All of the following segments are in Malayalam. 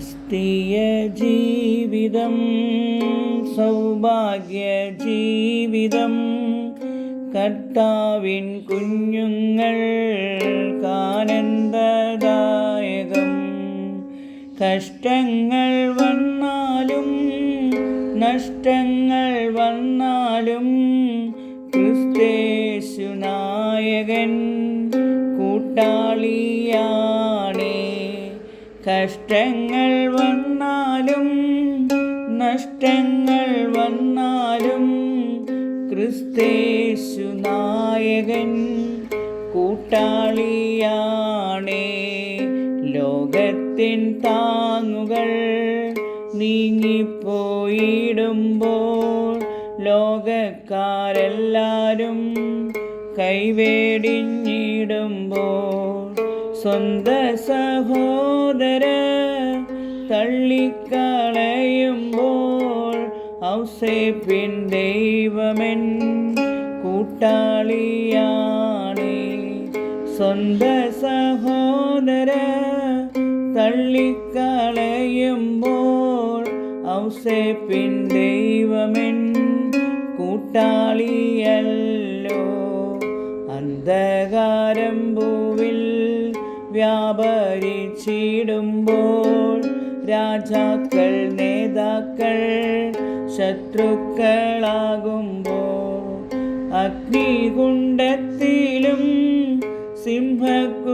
ക്രിസ്തീയ ജീവിതം സൗഭാഗ്യ ജീവിതം. കർത്താവിൻ കുഞ്ഞുങ്ങൾ കാനന്ദദായകം കഷ്ടങ്ങൾ വന്നാലും നഷ്ടങ്ങൾ വന്നാലും ക്രിസ്തേശു നായകൻ കൂട്ടാളിയാണേ കഷ്ടങ്ങൾ വന്നാലും നഷ്ടങ്ങൾ വന്നാലും ക്രിസ്തേശു നായകൻ കൂട്ടാളിയാണേ. ലോകത്തിൻ താങ്ങുകൾ നീങ്ങിപ്പോയിടുമ്പോൾ ലോകക്കാരെല്ലാരും കൈവേടിഞ്ഞിടുമ്പോൾ സ്വന്ത സഹോദര തള്ളിക്കളയുമ്പോൾ ഔസേപ്പിൻ ദൈവമൻ കൂട്ടാളിയാണ്. സ്വന്ത സഹോദര തള്ളിക്കളയുമ്പോൾ ഔസേപ്പിൻ ദൈവമൻ കൂട്ടാളിയല്ലോ. അന്ധകാരം ഭൂവിൽ വ്യാപരിച്ചിടുമ്പോൾ രാജാക്കൾ നേതാക്കൾ ശത്രുക്കളാകുമ്പോൾ അഗ്നികുണ്ടത്തിലും സിംഹക്കുടിയിലും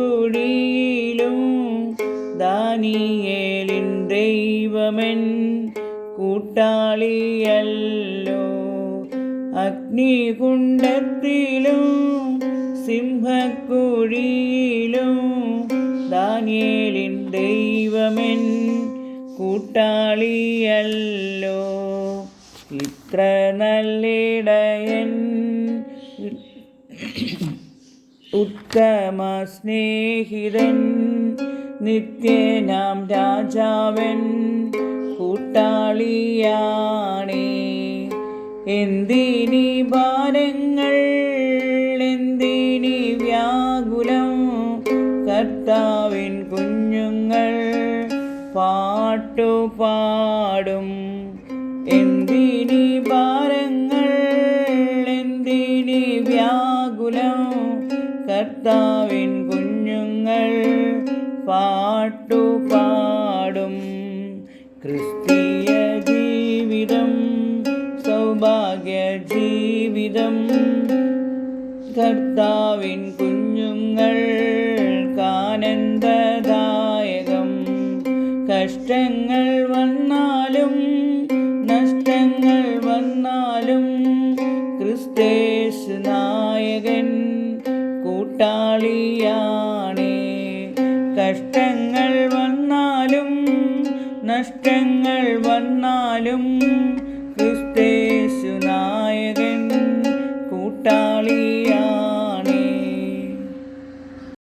ദാനിയേലിൻ ദൈവമൻ കൂട്ടാളിയല്ലോ. അഗ്നികുണ്ടത്തിലും സിംഹക്കുഴിയിലും ദാനിയേലിൻ ദൈവമെൻ കൂട്ടാളിയല്ലോ. ഇത്ര നല്ലിടയൻ ഉത്തമ സ്നേഹിതൻ നിത്യനാം രാജാവൻ കൂട്ടാളിയാണേ. എന്തിനി ഭാരങ്ങൾ കർത്താവിൻ കുഞ്ഞുങ്ങൾ പാട്ടുപാടും. എന്തിനി ഭാരങ്ങൾ എന്തിനി വ്യാകുലം. കർത്താവിൻ കുഞ്ഞുങ്ങൾ പാട്ടുപാടും. ക്രിസ്തീയ ജീവിതം സൗഭാഗ്യ ജീവിതം കർത്താവിൻ കുഞ്ഞുങ്ങൾ കാനന്ദദായകം കഷ്ടങ്ങൾ വന്നാലും നഷ്ടങ്ങൾ വന്നാലും ക്രിസ്തേശു നായകൻ കൂട്ടാളിയാണേ. കഷ്ടങ്ങൾ വന്നാലും നഷ്ടങ്ങൾ